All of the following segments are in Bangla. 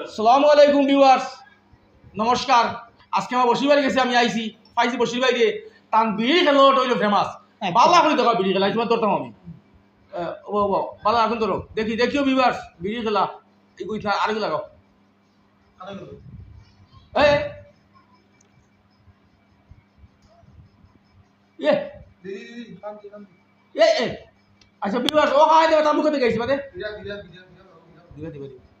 সালামু আলাইকুম ভিউয়ার্স নমস্কার আজকে আমার বসির বাড়ি গেছি আমি আইছি পাইছি বসির বাড়ি তান বিড়ি খেলো হইল ফেমাস বালা করে দেখা বিড়ি খেলা তোমার ধরতাম আমি ও ও বালা এখন ধরো দেখি দেখিও ভিউয়ার্স বিড়ি খেলা এই কই আরেক লাগাও এই এ আচ্ছা ভিউয়ার্স ও খাই দেবে তার মুখে থেকে গেছি বাদে দিবে দিবে দিবে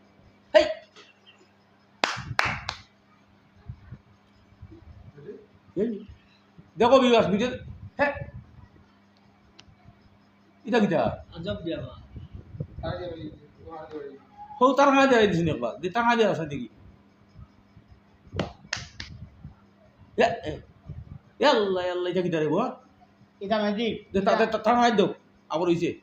देखो व्यूअर्स मुझे है इधर किधर अजब जगह हो तरह जाए जिसने बात दे तरह जाए ऐसा देखी ya ya Allah ya Allah jadi dari gua. Kita nanti. Kita. kita terang aja dong apa isi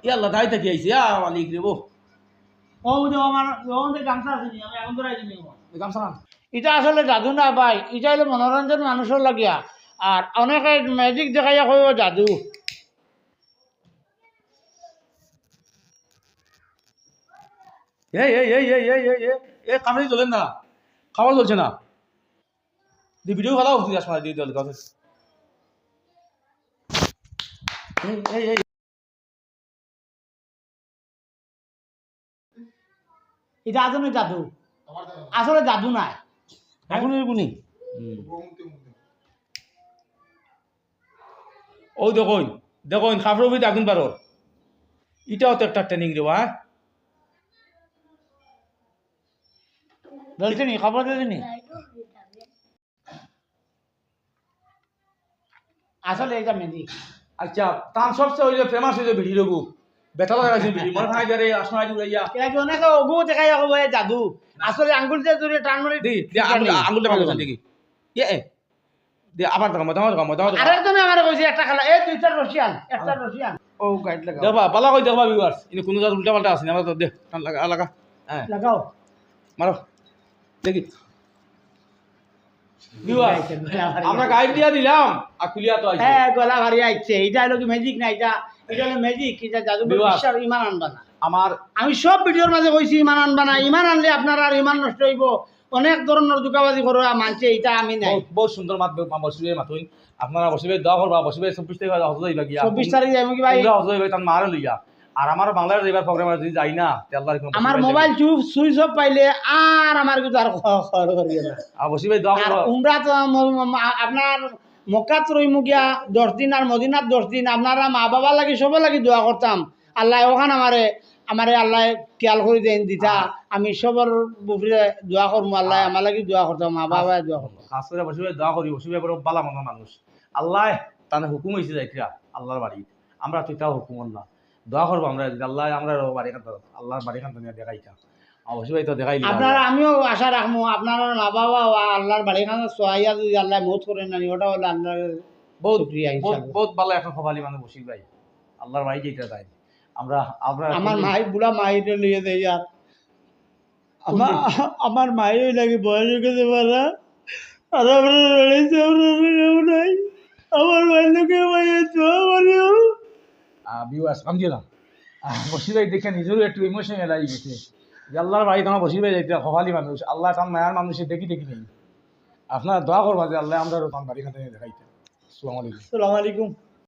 ya Allah dah itu kiai ya wali kribo এটা আসলে জাদু না ভাই এটা হলো মনোরঞ্জন মানুষের লাগিয়া। আর অনেকে ম্যাজিক দেখাইয়া কইব জাদু। এই চলেন না খাবার চলছে না। ভিডিও ভালো হচ্ছে এটা আসলে জাদু। আসলে জাদু নাই। এখন এরকমই ও দেখুন দেখুন ভিতরে আগুন পারো এটাও তো একটা ট্রেনিং রে হ্যাঁ বলছে নি খবর নি আসলে এটা ম্যাজিক আচ্ছা তার সবচেয়ে হইলে ফেমাস হইলে ভিডিও রঘু। বেটা লাগাইছে ভিডিও মনে হয় রে আসমাই উড়াইয়া এটা কি অনেকে অগু দেখাইয়া কইব এ জাদু আসলে আঙ্গুল দিয়ে জুড়ে টান মারি দি দি দেখি এ এ দে আবার দেখো মতো দেখো মতো আরেকজনে আমার কইছে একটা খেলা। এই দুইটা রশিয়ান একটা রশিয়ান ও গাইড লাগা দেখবা পালা কই দেখবা ভিউয়ার্স ইনি কোনো জাত উল্টা পাল্টা আছে না আমরা তো দেখ লাগা লাগা হ্যাঁ। লাগাও। মারো দেখি ভিউয়ার্স আমরা গাইড দিয়া দিলাম। আর খুলিয়া তো আইছে। হ্যাঁ গলা ভারি আইছে। এটা হলো কি ম্যাজিক না? এটা এটা হলো ম্যাজিক এটা জাদু বিশ্বাস ইমান আনবা না। আমার আমি সব ভিডিওর মাঝে কইছি ইমান আনবা না। ইমান আনলে আপনার আর ইমান নষ্ট হইব। অনেক ধরনের দুকাবাজি করো মানছে এটা আমি নাই। বহুত সুন্দর মাত বসিবে মাতুন। আপনারা বসিবে দোয়া করবা বসিবে চব্বিশ তারিখ যাইবা গিয়া। চব্বিশ তারিখ যাইব কি ভাই? হজত যাইবা তার মারে লইয়া। আর আমার বাংলার যাইবার প্রোগ্রাম যদি যাই না তে আল্লাহর কোনো আমার মোবাইল চুপ সুইচ অফ পাইলে আর আমার কিছু আর না। আর বসিবে দোয়া আর উমরা তো আপনার মক্কাত রইমু গিয়া দশ দিন আর মদিনাত দশ দিন আপনারা মা বাবা লাগি সবে লাগি দোয়া করতাম। আল্লাহ ওখান আমারে আমারে আল্লাহ খেয়াল করে দেন দিতা। আমি সবর বুফরে দোয়া করব আল্লাহ আমার লাগি দোয়া করতাম মা বাবা দোয়া করতাম খাস করে বসিবে দোয়া করি বসিবে বড় বালা মনের মানুষ। আল্লাহ তানে হুকুম হয়েছে যাইতরা আল্লাহর বাড়ি আমরা তো তাও হুকুম না দোয়া করব আমরা আল্লাহ আমরা বাড়ি খান আল্লাহর বাড়ি খান নিয়ে দেখাইতা অবশ্যই তো দেখাই আপনারা আমিও আশা রাখব আপনার মা বাবা আল্লাহর বাড়ি খানা যদি আল্লাহ মত করেন না ওটা হলো আল্লাহর বহুত বহুত ভালো এখন খবালি মানে বসির ভাই। আল্লাহর বাড়ি যেটা তাই। আমরা আমরা আমার মাই বুড়া মাইটা লিয়ে দেয় আর। আমার আমার মাই লাগে বয়স গেছে মারা আর আমরা লড়াইছে আমরা নাই। আমার মাই লোকে ভিউয়ার্স কাম দিও না বসির ভাই দেখে নিজেরও একটু ইমোশনাল এলাই গেছে। যে আল্লাহর বাড়ি তোমার বসির ভাই যাইতে খবালি মানুষ আল্লাহ তার মায়ার মানুষে দেখি দেখি নেই আপনারা দোয়া করবা যে আল্লাহ আমরা তার বাড়ি খাতে দেখাইতে আসসালামু আলাইকুম।